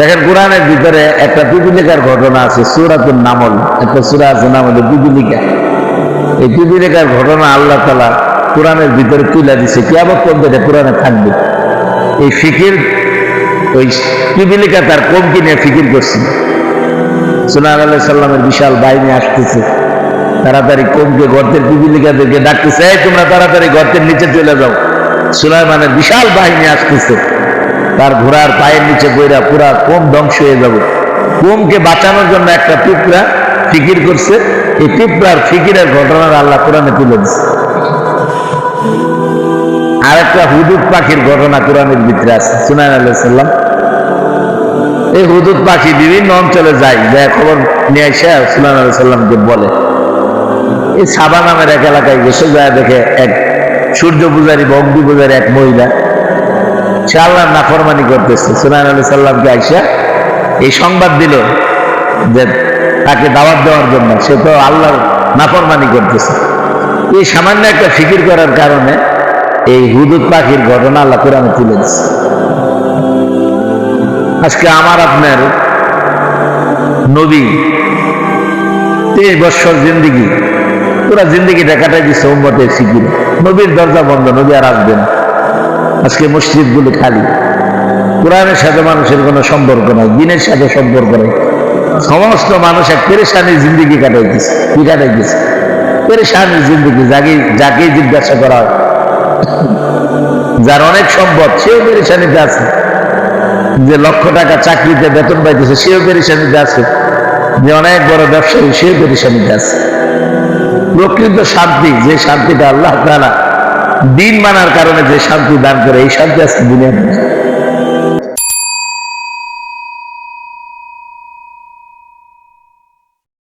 দেখেন কোরআনের ভিতরে একটা পিপিলিকার ঘটনা আছে সুরাতুল নামল। একটা সুরা আছে, নাম হলো পিপিলিকা। এই পিপিলিকার ঘটনা আল্লাহ তালা কোরআনের ভিতরে তুলে দিছে। কেমন পর্যন্ত কোরআনে থাকবে। এই ফিকির, ওই পিপিলিকা তার কমকি নিয়ে ফিকির করছে। সুনান আল্লাহ সাল্লামের বিশাল বাহিনী আসতেছে। তাড়াতাড়ি কমকে গর্তের পিপিলিকাদেরকে ডাকতেছে তোমরা তাড়াতাড়ি গর্তের নিচে চলে যাও। সুলাইমানের বিশাল বাহিনী আসতেছে। তার ঘোড়ার পায়ের নিচে বইরা পুরা কম ধ্বংস হয়ে যাব। কোমকে বাঁচানোর জন্য একটা পিঁপড়া ফিকির করছে? এই পিঁপড়ার ফিকিরের ঘটনার আল্লাহ কোরআনে তুলে দিচ্ছে আর একটা হুদুদ পাখির ঘটনা কোরআনের ভিতরে আছে সুনান আল্লাহ এই হুদুদ পাখি বিভিন্ন অঞ্চলে যায় যা খবর নিয়ে এসে সুলান আল্লাহ সাল্লামকে বলে। এই সাবা নামের এক এলাকায় গেছে যায় দেখে এক সূর্য পূজারী বা অগ্নি পূজারী এক মহিলা। সে আল্লাহর নাফরমানি করতেছে। সুনান আলী সাল্লামকে আইসা এই সংবাদ দিল যে তাকে দাওয়াত দেওয়ার জন্য। সে তো আল্লাহর নাফরমানি করতেছে। এই সামান্য একটা ফিকির করার কারণে এই হুদুদ পাখির ঘটনা আল্লাহ কোরআনে তুলে দিচ্ছে আজকে আমার আপনার নবী তেইশ বৎসর জিন্দিগি, পুরা জিন্দিগিটা কাটাই দিচ্ছে উম্মতের ফিকির। নবীর দরজা বন্ধ, নবী আর আসবেন আজকে মসজিদগুলো খালি। কোরআনের সাথে মানুষের কোনো সম্পর্ক নাই, দিনের সাথে সম্পর্ক নেই। সমস্ত মানুষ এক পেরেশানির জিন্দিগি কাটাই কাটাইতেছে, কি কাটাই কাটাইতেছে? পেরেশানির জিন্দিগি, যাকে যাকে জিজ্ঞাসা করা হয়। যার অনেক সম্পদ, সেও পেরেশানিতে আছে। যে লক্ষ টাকা চাকরিতে বেতন পাইতেছে, সেও পেরেশানিতে আছে। যে অনেক বড় ব্যবসায়ী, সেও পেরেশানিতে আছে। প্রকৃত শান্তি, যে শান্তিটা আল্লাহ তাআলা দিন মানার কারণে যে শান্তি দান করে এই শান্তি আজকে দুনিয়া